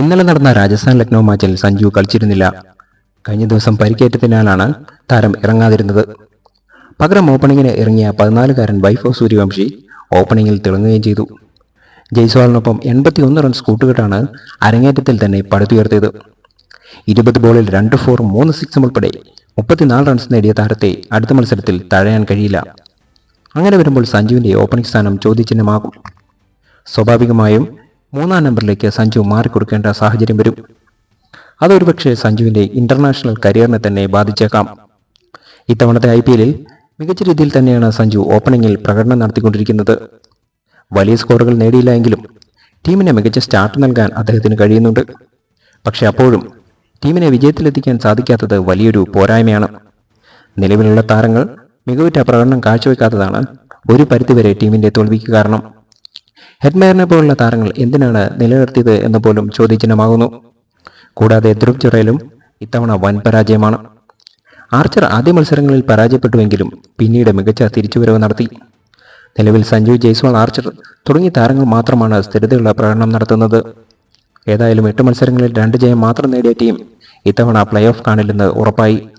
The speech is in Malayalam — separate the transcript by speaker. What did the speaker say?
Speaker 1: ഇന്നലെ നടന്ന രാജസ്ഥാൻ ലക്നൌ മാച്ചിൽ സഞ്ജു കളിച്ചിരുന്നില്ല. കഴിഞ്ഞ ദിവസം പരിക്കേറ്റതിനാലാണ് താരം ഇറങ്ങാതിരുന്നത്. പകരം ഓപ്പണിങ്ങിന് ഇറങ്ങിയ പതിനാലുകാരൻ വൈഫോ സൂര്യവംശി ഓപ്പണിങ്ങിൽ തിളങ്ങുകയും ചെയ്തു. ജയ്സ്വാളിനൊപ്പം എൺപത്തിയൊന്ന് റൺസ് കൂട്ടുകെട്ടാണ് അരങ്ങേറ്റത്തിൽ തന്നെ പടുത്തുയർത്തിയത്. ഇരുപത് ബോളിൽ രണ്ട് ഫോറും മൂന്ന് സിക്സും ഉൾപ്പെടെ മുപ്പത്തിനാല് റൺസ് നേടിയ താരത്തെ അടുത്ത മത്സരത്തിൽ തഴയാൻ കഴിയില്ല. അങ്ങനെ വരുമ്പോൾ സഞ്ജുവിന്റെ ഓപ്പണിംഗ് സ്ഥാനം ചോദ്യചിഹ്നമാകും. സ്വാഭാവികമായും മൂന്നാം നമ്പറിലേക്ക് സഞ്ജു മാറിക്കൊടുക്കേണ്ട സാഹചര്യം വരും. അതൊരുപക്ഷെ സഞ്ജുവിന്റെ ഇന്റർനാഷണൽ കരിയറിനെ തന്നെ ബാധിച്ചേക്കാം. ഇത്തവണത്തെ ഐ പി എല്ലിൽ മികച്ച രീതിയിൽ തന്നെയാണ് സഞ്ജു ഓപ്പണിങ്ങിൽ പ്രകടനം നടത്തിക്കൊണ്ടിരിക്കുന്നത്. വലിയ സ്കോറുകൾ നേടിയില്ല എങ്കിലും ടീമിന് മികച്ച സ്റ്റാർട്ട് നൽകാൻ അദ്ദേഹത്തിന് കഴിയുന്നുണ്ട്. പക്ഷേ അപ്പോഴും ടീമിനെ വിജയത്തിലെത്തിക്കാൻ സാധിക്കാത്തത് വലിയൊരു പോരായ്മയാണ്. നിലവിലുള്ള താരങ്ങൾ മികവുറ്റ പ്രകടനം കാഴ്ചവെക്കാത്തതാണ് ഒരു പരിധിവരെ ടീമിന്റെ തോൽവിക്ക് കാരണം. ഹെഡ്മയറിനെ പോലുള്ള താരങ്ങൾ എന്തിനാണ് നിലനിർത്തിയത് എന്ന് പോലും ചോദ്യചിഹ്നമാകുന്നു. കൂടാതെ ധ്രുവ് ചുറയിലും ഇത്തവണ വൻ പരാജയമാണ്. ആർച്ചർ ആദ്യ മത്സരങ്ങളിൽ പരാജയപ്പെട്ടുവെങ്കിലും പിന്നീട് മികച്ച തിരിച്ചുവരവ് നടത്തി. നിലവിൽ സഞ്ജു ജയ്സ്വാൾ ആർച്ചർ തുടങ്ങിയ താരങ്ങൾ മാത്രമാണ് സ്ഥിരതയുള്ള പ്രകടനം നടത്തുന്നത്. ഏതായാലും എട്ട് മത്സരങ്ങളിൽ രണ്ട് ജയം മാത്രം നേടിയ ടീം ഇത്തവണ പ്ലേ ഓഫ് കാണില്ലെന്ന് ഉറപ്പായി.